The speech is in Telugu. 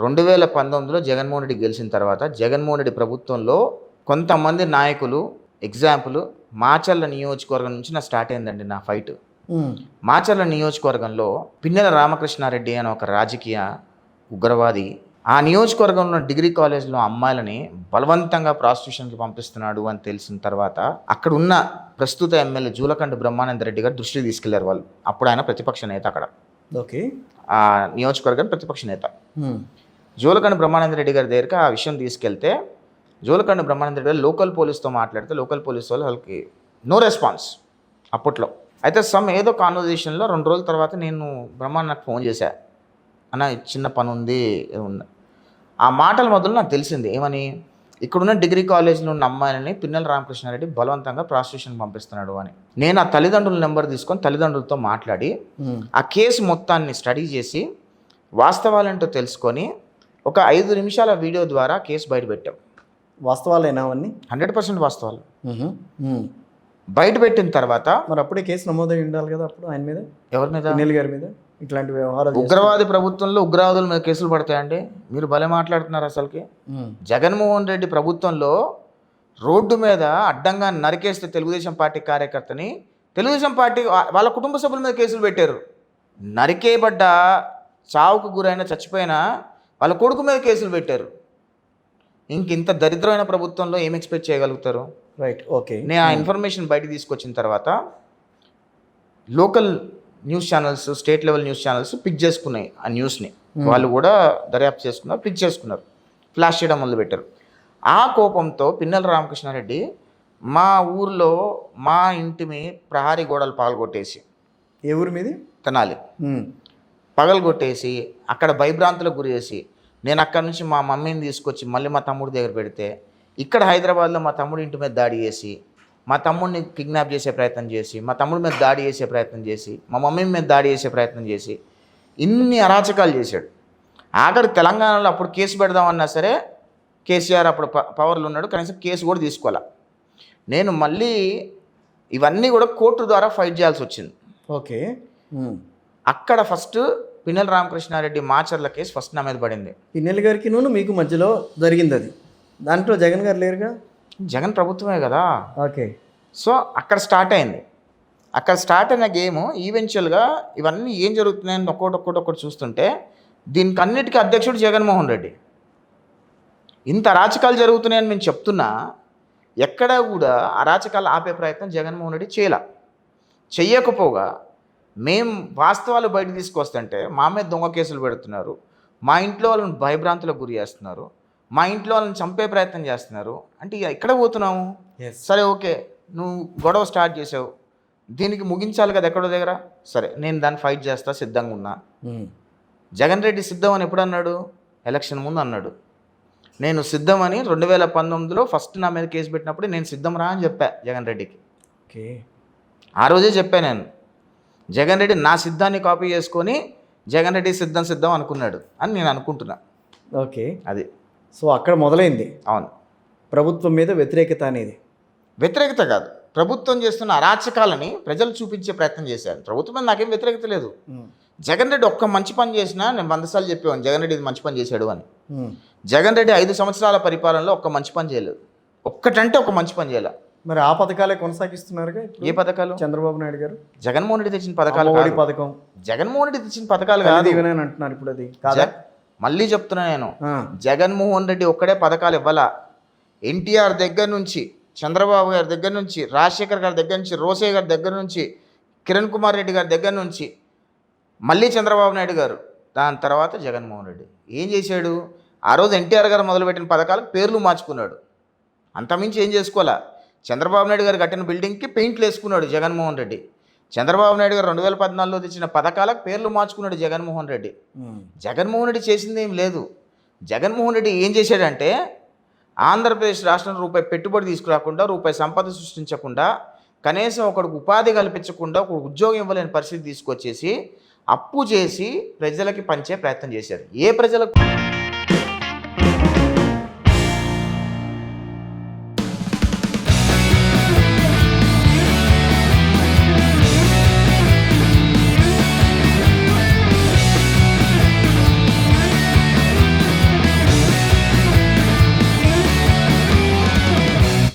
రెండు వేల పంతొమ్మిదిలో జగన్మోహన్ రెడ్డి గెలిచిన తర్వాత జగన్మోహన్ రెడ్డి ప్రభుత్వంలో కొంతమంది నాయకులు ఎగ్జాంపుల్ మాచర్ల నియోజకవర్గం నుంచి నా స్టార్ట్ అయిందండి నా ఫైట్. మాచర్ల నియోజకవర్గంలో పిన్నెల రామకృష్ణారెడ్డి అనే ఒక రాజకీయ ఉగ్రవాది ఆ నియోజకవర్గంలో డిగ్రీ కాలేజ్లో అమ్మాయిలని బలవంతంగా ప్రాస్టిట్యూషన్కి పంపిస్తున్నాడు అని తెలిసిన తర్వాత అక్కడ ఉన్న ప్రస్తుత ఎమ్మెల్యే జూలకండి బ్రహ్మానంద రెడ్డి గారు దృష్టికి తీసుకెళ్ళారు వాళ్ళు. అప్పుడు ఆయన ప్రతిపక్ష నేత అక్కడ. ఓకే. ఆ నియోజకవర్గం ప్రతిపక్ష నేత. జోలకండి బ్రహ్మానంద రెడ్డి గారి దగ్గరికి ఆ విషయం తీసుకెళ్తే జోలకండి బ్రహ్మానంద రెడ్డి గారు లోకల్ పోలీస్తో మాట్లాడితే లోకల్ పోలీస్ వాళ్ళు వాళ్ళకి నో రెస్పాన్స్ అప్పట్లో. అయితే సమ్ ఏదో కాన్వర్జేషన్లో రెండు రోజుల తర్వాత నేను బ్రహ్మాండ నాకు ఫోన్ చేశా. అన్న చిన్న పని ఉంది ఆ మాటల మొదలు నాకు తెలిసింది ఏమని? ఇక్కడున్న డిగ్రీ కాలేజీలో ఉన్న అమ్మాయిలని పిన్నెల రామకృష్ణారెడ్డి బలవంతంగా ప్రాస్టిట్యూషన్ పంపిస్తున్నాడు అని. నేను ఆ తల్లిదండ్రుల నెంబర్ తీసుకొని తల్లిదండ్రులతో మాట్లాడి. ఆ కేసు మొత్తాన్ని స్టడీ చేసి వాస్తవాలేంటో తెలుసుకొని ఒక ఐదు నిమిషాల వీడియో ద్వారా కేసు బయటపెట్టాం. వాస్తవాలేనా అవన్నీ? హండ్రెడ్ పర్సెంట్ వాస్తవాలు. ఉహు. ఉమ్. బయటపెట్టిన తర్వాత మరి అప్పుడే కేసు నమోదై ఉండాలి కదా అప్పుడు ఆయన మీద? ఎవరి మీద? సునీల్ గారి మీద? ఇట్లాంటి వ్యవహారాలు ఉగ్రవాది ప్రభుత్వంలో ఉగ్రవాదుల మీద కేసులు పడతాయండి. మీరు భలే మాట్లాడుతున్నారు అసలుకి. జగన్మోహన్ రెడ్డి ప్రభుత్వంలో రోడ్డు మీద అడ్డంగా నరికేస్తే తెలుగుదేశం పార్టీ కార్యకర్తని తెలుగుదేశం పార్టీ వాళ్ళ కుటుంబ సభ్యుల మీద కేసులు పెట్టారు. నరికేయబడ్డ చావుకు గురైన చచ్చిపోయిన వాళ్ళ కొడుకు మీద కేసులు పెట్టారు. ఇంక ఇంత దరిద్రమైన ప్రభుత్వంలో ఏం ఎక్స్పెక్ట్ చేయగలుగుతారు? రైట్ ఓకే నేను ఆ ఇన్ఫర్మేషన్ బయటకు తీసుకొచ్చిన తర్వాత local news channels state level news channels pick చేసుకున్నాయి ఆ న్యూస్ని వాళ్ళు కూడా దర్యాప్తు చేసుకున్నారు పిక్ చేసుకున్నారు. ఫ్లాష్ చేయడం మొదలుపెట్టారు. ఆ కోపంతో పిన్నెల రామకృష్ణారెడ్డి మా ఊర్లో మా ఇంటిని ప్రహారీ గోడలు పగలగొట్టేసి ఏ ఊరి మీది? తినాలి. ఉమ్. పగలగొట్టేసి అక్కడ భయభ్రాంతులకు గురి చేసి నేను అక్కడ నుంచి మా మమ్మీని తీసుకొచ్చి మళ్ళీ మా తమ్ముడి దగ్గర పెడితే ఇక్కడ హైదరాబాద్లో మా తమ్ముడి ఇంటి మీద దాడి చేసి మా తమ్ముడిని కిడ్నాప్ చేసే ప్రయత్నం చేసి మా తమ్ముడి మీద దాడి చేసే ప్రయత్నం చేసి మా మమ్మీ మీద దాడి చేసే ప్రయత్నం చేసి ఇన్ని అరాచకాలు చేశాడు. ఆఖరి తెలంగాణలో అప్పుడు కేసు పెడదామన్నా సరే కేసీఆర్ అప్పుడు ప పవర్లో ఉన్నాడు. కనీసం కేసు కూడా తీసుకోవాలా. నేను మళ్ళీ ఇవన్నీ కూడా కోర్టు ద్వారా ఫైట్ చేయాల్సి వచ్చింది. ఓకే. అక్కడ first Pinnelli Ramakrishna Reddy Macherla case first నా మీద పడింది. పిన్నెల్లి గారికి నూనె మీకు మధ్యలో జరిగింది అది దాంట్లో జగన్ గారు లేరుగా? జగన్ ప్రభుత్వమే కదా. ఓకే. సో అక్కడ స్టార్ట్ అయింది. అక్కడ స్టార్ట్ అయిన గేమ్ ఈవెన్చువల్గా ఇవన్నీ ఏం జరుగుతున్నాయని ఒక్కొక్కటి ఒక్కొక్కటి ఒక్కటి చూస్తుంటే దీనికి అన్నిటికీ అధ్యక్షుడు జగన్మోహన్ రెడ్డి. ఇంత అరాచకాలు జరుగుతున్నాయని మేము చెప్తున్నా ఎక్కడా కూడా అరాచకాలు ఆపే ప్రయత్నం జగన్మోహన్ రెడ్డి చేయాల. చెయ్యకపోగా మేం వాస్తవాలు బయట తీసుకొస్తుంటే మా మీద దొంగ కేసులు పెడుతున్నారు. మా ఇంట్లో వాళ్ళని భయభ్రాంతులకు గురి చేస్తున్నారు. మా ఇంట్లో వాళ్ళని చంపే ప్రయత్నం చేస్తున్నారు. అంటే ఇక ఎక్కడ పోతున్నాము ఎస్ సరే ఓకే. నువ్వు గొడవ స్టార్ట్ చేసావు. దీనికి ముగించాలి కదా ఎక్కడో దగ్గర? సరే నేను దాన్ని ఫైట్ చేస్తా సిద్ధంగా ఉన్నా. జగన్ రెడ్డి సిద్ధం అని ఎప్పుడు అన్నాడు? ఎలక్షన్ ముందు అన్నాడు. నేను సిద్ధం అని రెండు వేల పంతొమ్మిదిలో ఫస్ట్ నా మీద కేసు పెట్టినప్పుడు నేను సిద్ధం రా అని చెప్పా జగన్ రెడ్డికి. ఓకే ఆ రోజే చెప్పా నేను. జగన్ రెడ్డి నా సిద్ధాన్ని కాపీ చేసుకొని జగన్ రెడ్డి సిద్ధం సిద్ధం అనుకున్నాడు అని నేను అనుకుంటున్నా. ఓకే. అది. సో అక్కడ మొదలైంది. అవును. ప్రభుత్వం మీద వ్యతిరేకత అనేది. వ్యతిరేకత కాదు. ప్రభుత్వం చేస్తున్న అరాచకాలని ప్రజలు చూపించే ప్రయత్నం చేశారు. ప్రభుత్వం మీద నాకేం వ్యతిరేకత లేదు. జగన్ రెడ్డి ఒక్క మంచి పని చేసినా నేను వంద సార్లు చెప్పేవాను జగన్ రెడ్డి ఇది మంచి పని చేశాడు అని. జగన్ రెడ్డి ఐదు సంవత్సరాల పరిపాలనలో ఒక్క మంచి పని చేయలేదు. ఒక్కటంటే ఒక మంచి పని చేయలే. మరి ఆ పథకాలే కొనసాగిస్తున్నారుగా ఏ పథకాలు? చంద్రబాబు నాయుడు గారు? జగన్మోహన్ రెడ్డి తెచ్చిన పథకాలు. పథకం. జగన్మోహన్ రెడ్డి తెచ్చిన పథకాలు కాదు. దీవెన అని అంటున్నారు ఇప్పుడు అది. కాదా? మళ్ళీ చెప్తున్నా నేను. జగన్మోహన్ రెడ్డి ఒక్కడే పథకాలు ఇవ్వాలా? ఎన్టీఆర్ దగ్గర నుంచి చంద్రబాబు గారి దగ్గర నుంచి రాజశేఖర్ గారి దగ్గర నుంచి రోసయ్య గారి దగ్గర నుంచి కిరణ్ కుమార్ రెడ్డి గారి దగ్గర నుంచి మళ్ళీ చంద్రబాబు నాయుడు గారు దాని తర్వాత జగన్మోహన్ రెడ్డి. ఏం చేశాడు? ఆ రోజు ఎన్టీఆర్ గారు మొదలుపెట్టిన పథకాలకు పేర్లు మార్చుకున్నాడు. అంతమించి ఏం చేసుకోవాలా? చంద్రబాబు నాయుడు గారు కట్టిన బిల్డింగ్కి పెయింట్లు వేసుకున్నాడు జగన్మోహన్ రెడ్డి. చంద్రబాబు నాయుడు గారు రెండు వేల పద్నాలుగులో తెచ్చిన పథకాలకు పేర్లు మార్చుకున్నాడు జగన్మోహన్ రెడ్డి. జగన్మోహన్ రెడ్డి చేసింది ఏం లేదు. జగన్మోహన్ రెడ్డి ఏం చేశాడంటే ఆంధ్రప్రదేశ్ రాష్ట్రం రూపాయి పెట్టుబడి తీసుకురాకుండా రూపాయి సంపద సృష్టించకుండా కనీసం ఒకడికి ఉపాధి కల్పించకుండా ఒక ఉద్యోగం ఇవ్వలేని పరిస్థితి తీసుకొచ్చేసి అప్పు చేసి ప్రజలకి పంచే ప్రయత్నం చేశారు. ఏ ప్రజలకు